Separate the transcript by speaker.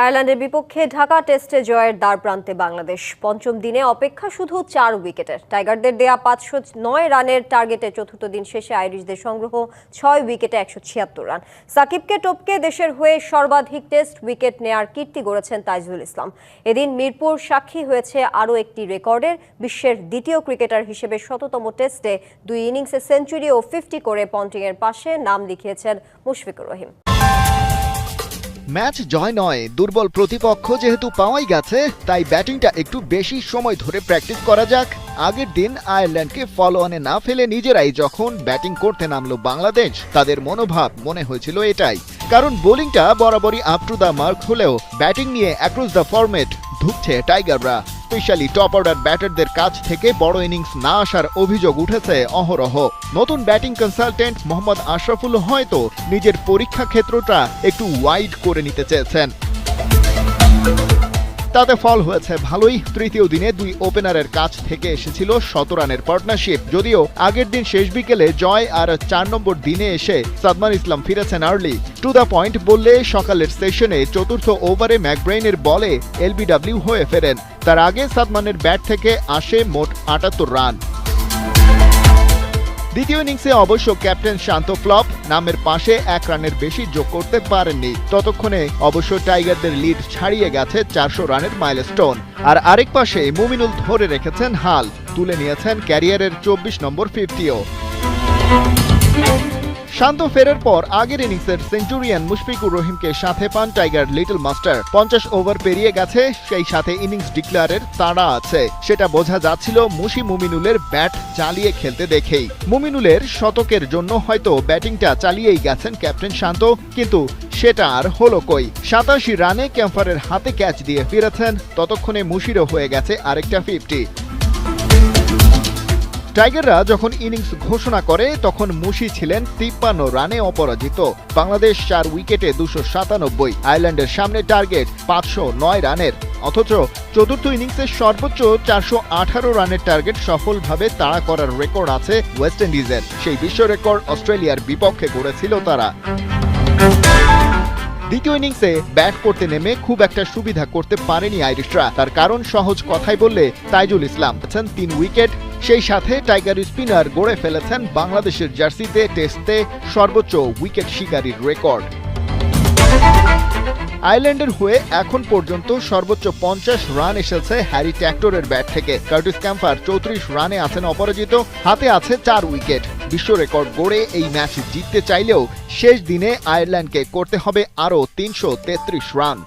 Speaker 1: আয়ারল্যান্ডের বিপক্ষে ঢাকা টেস্টে জয়ের দ্বার প্রান্তে বাংলাদেশ। পঞ্চম দিনে অপেক্ষা শুধু চার উইকেটের। টাইগারদের দেয়া পাঁচশো নয় রানের টার্গেটে চতুর্থ দিন শেষে আইরিশদের সংগ্রহ ছয় উইকেটে একশো ছিয়াত্তর রান। সাকিবকে টপকে দেশের হয়ে সর্বাধিক টেস্ট উইকেট নেয়ার কীর্তি গড়েছেন তাইজুল ইসলাম। এদিন মিরপুর সাক্ষী হয়েছে আরও একটি রেকর্ডের। বিশ্বের দ্বিতীয় ক্রিকেটার হিসেবে শততম টেস্টে দুই ইনিংসে সেঞ্চুরি ও ফিফটি করে পন্টিংয়ের পাশে নাম লিখিয়েছেন মুশফিকুর রহিম।
Speaker 2: ম্যাচ জয় নয়। দুর্বল প্রতিপক্ষ যেহেতু পাওয়াই গেছে, তাই ব্যাটিংটা একটু বেশি সময় ধরে প্র্যাকটিস করা যাক। আগের দিন আয়ারল্যান্ডকে ফলো অনে না ফেলে নিজেরাই যখন ব্যাটিং করতে নামলো বাংলাদেশ, তাদের মনোভাব মনে হয়েছিল এটাই। কারণ বোলিংটা বরাবরই আপ টু দ্য মার্ক হলেও ব্যাটিং নিয়ে অ্যাক্রস দ্য ফরম্যাট ধুকছে টাইগাররা। স্পেশালি টপ অর্ডার ব্যাটারদের কাছ থেকে বড় ইনিংস না আসার অভিযোগ উঠেছে অহরহ। নতুন ব্যাটিং কনসালটেন্ট মোহাম্মদ আশরাফুল হয়তো নিজের পরীক্ষা ক্ষেত্রটা একটু ওয়াইড করে নিতে চেয়েছেন। তাতে ফল হয়েছে ভালোই। তৃতীয় দিনে দুই ওপেনারের কাছ থেকে এসেছিল শত রানের পার্টনারশিপ। যদিও আগের দিন শেষ বিকেলে জয় আর চার নম্বর দিনে এসে সাদমান ইসলাম ফিরেছেন আর্লি। টু দ্য পয়েন্ট বললে সকালের সেশনে চতুর্থ ওভারে ম্যাকব্রেইনের বলে এলবিডব্লিউ হয়ে ফেরেন। তার আগে সাদমানের ব্যাট থেকে আসে মোট আটাত্তর রান। দ্বিতীয় ইনিংসে অবশ্য ক্যাপ্টেন শান্ত ফ্লপ নামের পাশে এক রানের বেশি যোগ করতে পারেননি। ততক্ষণে অবশ্য টাইগারদের লিড ছাড়িয়ে গেছে চারশো রানের মাইলস্টোন। আর আরেক পাশে মুমিনুল ধরে রেখেছেন হাল, তুলে নিয়েছেন ক্যারিয়ারের চব্বিশ নম্বর ফিফটিও। শান্ত ফেরার পর আগের ইনিংসের সেঞ্চুরিয়ান মুশফিকুর রহিমকে সাথে পান টাইগার লিটল মাস্টার। পঞ্চাশ ওভার পেরিয়ে গেছে, সেই সাথে ইনিংস ডিক্লারের তাড়া আছে। সেটা বোঝা যাচ্ছিল মুশি মুমিনুলের ব্যাট চালিয়ে খেলতে দেখেই। মুমিনুলের শতকের জন্য হয়তো ব্যাটিংটা চালিয়েই গেছেন ক্যাপ্টেন শান্ত, কিন্তু সেটা আর হলো কই? সাতাশি রানে ক্যাম্পারের হাতে ক্যাচ দিয়ে ফিরেছেন, ততক্ষণে মুশিরও হয়ে গেছে আরেকটা ফিফটি টাইগাররা যখন ইনিংস ঘোষণা করে, তখন মুশি ছিলেন তিপ্পান্ন রানে অপরাজিত। বাংলাদেশ চার উইকেটে দুশো সাতানব্বই, আয়ারল্যান্ডের সামনে টার্গেট পাঁচশো নয় রানের। অথচ চতুর্থ ইনিংসের সর্বোচ্চ চারশো আঠারো রানের টার্গেট সফলভাবে তাড়া করার রেকর্ড আছে ওয়েস্ট ইন্ডিজের। সেই বিশ্ব রেকর্ড অস্ট্রেলিয়ার বিপক্ষে গড়েছিল তারা। দ্বিতীয় ইনিংসে ব্যাট করতে নেমে খুব একটা সুবিধা করতে পারেনি আইরিশরা। তার কারণ সহজ কথাই বললে তাইজুল ইসলাম। আছেন তিন উইকেট, সেই সাথে টাইগার স্পিনার গড়ে ফেলেছেন বাংলাদেশের জার্সিতে টেস্টে সর্বোচ্চ উইকেট শিকারীর রেকর্ড। আইল্যান্ডের হয়ে এখন পর্যন্ত সর্বোচ্চ পঞ্চাশ রান এসেছে হ্যারি ট্যাক্টরের ব্যাট থেকে। কার্টিস ক্যাম্পার চৌত্রিশ রানে আছেন অপরাজিত, হাতে আছে চার উইকেট। বিশ্ব রেকর্ড গড়ে এই ম্যাচ জিততে চাইলেও শেষ দিনে আয়ারল্যান্ডকে করতে হবে আরও তিনশো তেত্রিশ রান।